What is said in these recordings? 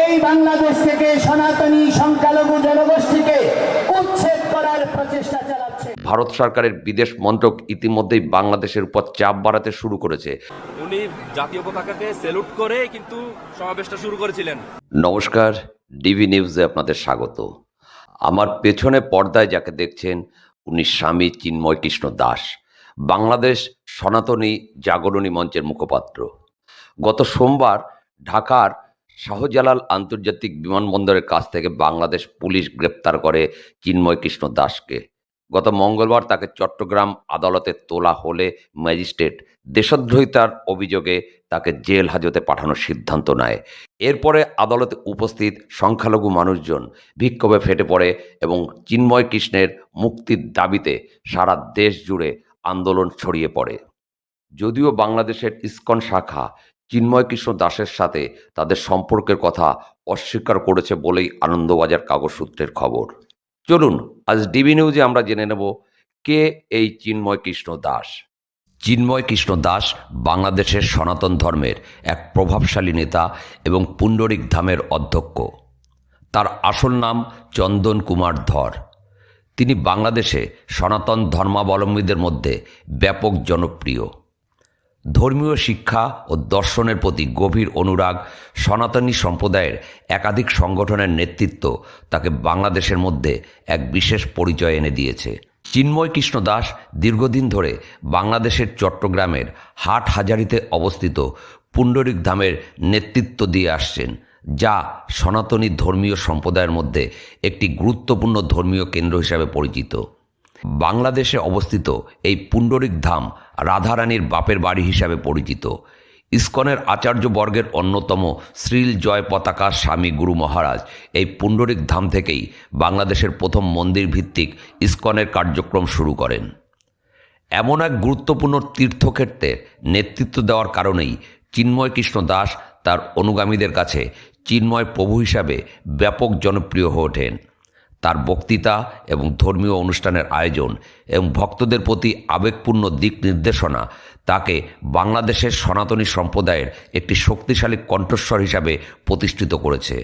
এই বাংলাদেশ থেকে সনাতনী সংখ্যালঘু জনগোষ্ঠীকে উচ্ছেদ করার প্রচেষ্টা চালাচ্ছে। ভারত সরকারের বিদেশ মন্ত্রক ইতিমধ্যেই বাংলাদেশের উপর চাপ বাড়াতে শুরু করেছে। উনি জাতীয় পতাকাকে সেলুট করে কিন্তু সমাবেশটা শুরু করেছিলেন। নমস্কার ডিভি নিউজে আপনাদের স্বাগত। আমার পেছনে পর্দায় যাকে দেখছেন উনি স্বামী চিন্ময় কৃষ্ণ দাস বাংলাদেশ সনাতনী জাগরণী মঞ্চের মুখপাত্র। গত সোমবার ঢাকার শাহজালাল আন্তর্জাতিক বিমানবন্দরের কাছ থেকে বাংলাদেশ পুলিশ গ্রেপ্তার করে চিন্ময় কৃষ্ণ দাসকে। গত মঙ্গলবার তাকে চট্টগ্রাম আদালতে তোলা হলে ম্যাজিস্ট্রেট দেশদ্রোহিতার অভিযোগে তাকে জেল হাজতে পাঠানোর সিদ্ধান্ত নেয়। এরপরে আদালতে উপস্থিত সংখ্যালঘু মানুষজন বিক্ষোভে ফেটে পড়ে এবং চিন্ময় কৃষ্ণের মুক্তির দাবিতে সারা দেশ জুড়ে আন্দোলন ছড়িয়ে পড়ে। যদিও বাংলাদেশের ইস্কন শাখা চিন্ময় কৃষ্ণ দাসের সাথে তাদের সম্পর্কের কথা অস্বীকার করেছে বলেই আনন্দবাজার কাগজ সূত্রের খবর। চলুন, আজ ডিবি নিউজে আমরা জেনে নেব কে এই চিন্ময় কৃষ্ণ দাস। চিন্ময় কৃষ্ণ দাস বাংলাদেশের সনাতন ধর্মের এক প্রভাবশালী নেতা এবং পুণ্ডরিক ধামের অধ্যক্ষ। তার আসল নাম চন্দন কুমার ধর। তিনি বাংলাদেশে সনাতন ধর্মাবলম্বীদের মধ্যে ব্যাপক জনপ্রিয়। ধর্মীয় শিক্ষা ও দর্শনের প্রতি গভীর অনুরাগ সনাতনী সম্প্রদায়ের একাধিক সংগঠনের নেতৃত্ব তাকে বাংলাদেশের মধ্যে এক বিশেষ পরিচয় এনে দিয়েছে। চিন্ময় কৃষ্ণ দাস দীর্ঘদিন ধরে বাংলাদেশের চট্টগ্রামের হাট হাজারিতে অবস্থিত পুণ্ডরিক ধামের নেতৃত্ব দিয়ে আসছেন, যা সনাতনী ধর্মীয় সম্প্রদায়ের মধ্যে একটি গুরুত্বপূর্ণ ধর্মীয় কেন্দ্র হিসাবে পরিচিত। বাংলাদেশে অবস্থিত এই পুণ্ডরিক ধাম রাধারানীর বাপের বাড়ি হিসাবে পরিচিত। ইস্কনের আচার্য বর্গের অন্যতম শ্রীল জয় পতাকা স্বামী গুরু মহারাজ এই পুণ্ডরিক ধাম থেকেই বাংলাদেশের প্রথম মন্দির ভিত্তিক ইস্কনের কার্যক্রম শুরু করেন। এমন এক গুরুত্বপূর্ণ তীর্থক্ষেত্রে নেতৃত্ব দেওয়ার কারণেই চিন্ময় কৃষ্ণ দাস তার অনুগামীদের কাছে চিন্ময় প্রভু হিসাবে ব্যাপক জনপ্রিয় হয়ে ওঠেন। তার বক্তৃতা এবং ধর্মীয় অনুষ্ঠানের আয়োজন এবং ভক্তদের প্রতি আবেগপূর্ণ দিক নির্দেশনা, তাকে বাংলাদেশের সনাতনী সম্প্রদায়ের একটি শক্তিশালী কণ্ঠস্বর হিসাবে প্রতিষ্ঠিত করেছে।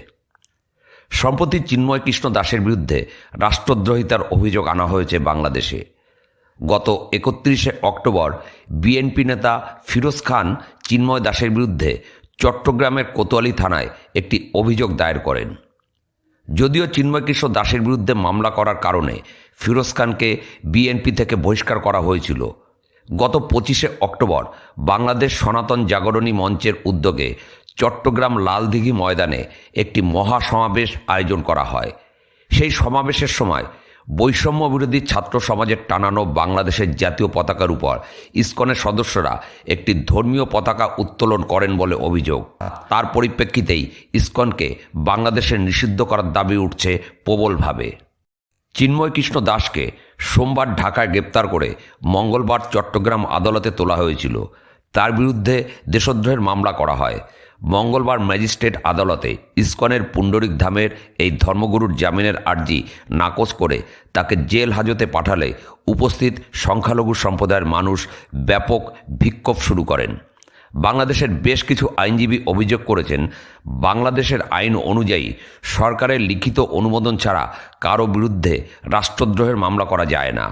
সম্প্রতি চিন্ময় কৃষ্ণ দাসের বিরুদ্ধে রাষ্ট্রদ্রোহিতার অভিযোগ আনা হয়েছে বাংলাদেশে। গত একত্রিশে অক্টোবর বিএনপি নেতা ফিরোজ খান চিন্ময় দাসের বিরুদ্ধে চট্টগ্রামের কোতোয়ালি থানায় একটি অভিযোগ দায়ের করেন। যদিও চিন্ময় কৃষ্ণ দাসের বিরুদ্ধে মামলা করার কারণে ফিরোজ খানকে বিএনপি থেকে বহিষ্কার করা হয়েছিল। গত পঁচিশে অক্টোবর বাংলাদেশ সনাতন জাগরণী মঞ্চের উদ্যোগে চট্টগ্রাম লালদিঘি ময়দানে একটি মহাসমাবেশ আয়োজন করা হয়। সেই সমাবেশের সময় বৈষম্য বিরোধী ছাত্র সমাজের টানানো বাংলাদেশের জাতীয় পতাকার উপর ইসকনের সদস্যরা একটি ধর্মীয় পতাকা উত্তোলন করেন বলে অভিযোগ। তার পরিপ্রেক্ষিতেই ইসকনকে বাংলাদেশে নিষিদ্ধ করার দাবি উঠছে প্রবলভাবে। চিন্ময় কৃষ্ণ দাসকে সোমবার ঢাকায় গ্রেপ্তার করে মঙ্গলবার চট্টগ্রাম আদালতে তোলা হয়েছিল। তার বিরুদ্ধে দেশদ্রোহের মামলা করা হয়। মঙ্গলবার ম্যাজিস্ট্রেট আদালতে ইস্কনের পুণ্ডরিক ধামের এই ধর্মগুরুর জামিনের আর্জি নাকচ করে তাকে জেল হাজতে পাঠালে উপস্থিত সংখ্যালঘু সম্প্রদায়ের মানুষ ব্যাপক বিক্ষোভ শুরু করেন। বাংলাদেশের বেশ কিছু আইনজীবী অভিযোগ করেছেন, বাংলাদেশের আইন অনুযায়ী সরকারের লিখিত অনুমোদন ছাড়া কারও বিরুদ্ধে রাষ্ট্রদ্রোহের মামলা করা যায় না।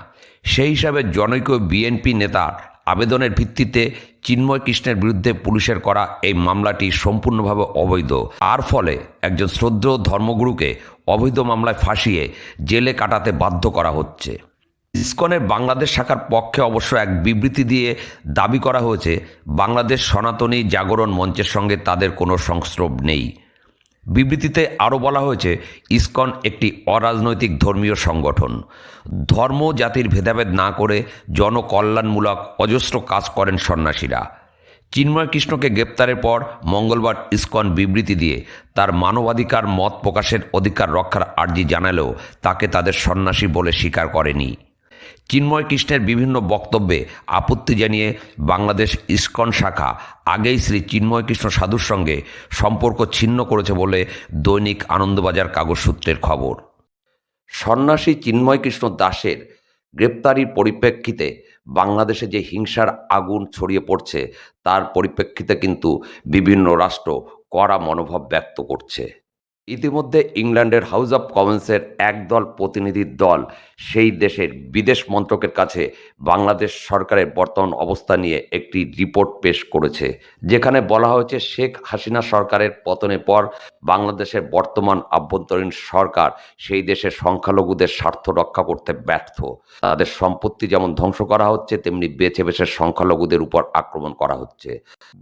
সেই হিসাবে জনৈক বিএনপি নেতার আবেদনের ভিত্তিতে চিন্ময় কৃষ্ণের বিরুদ্ধে পুলিশের করা এই মামলাটি সম্পূর্ণভাবে অবৈধ। আর ফলে একজন শ্রদ্ধেয় ধর্মগুরুকে অবৈধ মামলায় ফাঁসিয়ে জেলে কাটাতে বাধ্য করা হচ্ছে। ইসকনের বাংলাদেশ শাখার পক্ষে অবশ্য এক বিবৃতি দিয়ে দাবি করা হয়েছে, বাংলাদেশ সনাতনী জাগরণ মঞ্চের সঙ্গে তাদের কোনো সংস্রব নেই। বিবৃতিতে আরও বলা হয়েছে, ইসকন একটি অরাজনৈতিক ধর্মীয় সংগঠন। ধর্ম, জাতির ভেদাভেদ না করে জনকল্যাণমূলক অজস্র কাজ করেন সন্ন্যাসীরা। চিন্ময় কৃষ্ণকে গ্রেপ্তারের পর মঙ্গলবার ইসকন বিবৃতি দিয়ে তার মানবাধিকার মত প্রকাশের অধিকার রক্ষার আর্জি জানালেও তাকে তাদের সন্ন্যাসী বলে স্বীকার করেনি। চিন্ময় কৃষ্ণের বিভিন্ন বক্তব্যে আপত্তি জানিয়ে বাংলাদেশ ইস্কন শাখা আগেই শ্রী চিন্ময় কৃষ্ণ সাধুর সঙ্গে সম্পর্ক ছিন্ন করেছে বলে দৈনিক আনন্দবাজার কাগজ সূত্রের খবর। সন্ন্যাসী চিন্ময় কৃষ্ণ দাসের গ্রেপ্তারির পরিপ্রেক্ষিতে বাংলাদেশে যে হিংসার আগুন ছড়িয়ে পড়ছে, তার পরিপ্রেক্ষিতে কিন্তু বিভিন্ন রাষ্ট্র কড়া মনোভাব ব্যক্ত করছে। ইতিমধ্যে ইংল্যান্ডের হাউস অব কমন্সের একদল প্রতিনিধির দল সেই দেশের বিদেশ মন্ত্রকের কাছে বাংলাদেশ সরকারের বর্তমান অবস্থা নিয়ে একটি রিপোর্ট পেশ করেছে, যেখানে বলা হয়েছে শেখ হাসিনা সরকারের পতনের পর বাংলাদেশের বর্তমান আভ্যন্তরীণ সরকার সেই দেশের সংখ্যালঘুদের স্বার্থ রক্ষা করতে ব্যর্থ। তাদের সম্পত্তি যেমন ধ্বংস করা হচ্ছে, তেমনি বেছে বেছে সংখ্যালঘুদের উপর আক্রমণ করা হচ্ছে।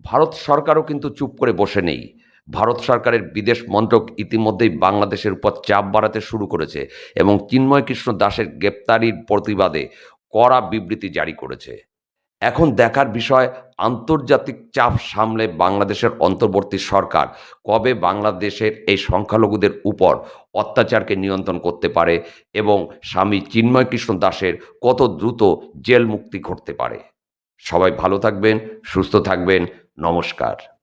ভারত সরকারও কিন্তু চুপ করে বসে নেই। ভারত সরকারের বিদেশ মন্ত্রক ইতিমধ্যেই বাংলাদেশের উপর চাপ বাড়াতে শুরু করেছে এবং চিন্ময় কৃষ্ণ দাসের গ্রেপ্তারির প্রতিবাদে কড়া বিবৃতি জারি করেছে। এখন দেখার বিষয়, আন্তর্জাতিক চাপ সামলে বাংলাদেশের অন্তর্বর্তী সরকার কবে বাংলাদেশের এই সংখ্যালঘুদের উপর অত্যাচারকে নিয়ন্ত্রণ করতে পারে এবং স্বামী চিন্ময় কৃষ্ণ দাসের কত দ্রুত জেল মুক্তি ঘটতে পারে। সবাই ভালো থাকবেন, সুস্থ থাকবেন, নমস্কার।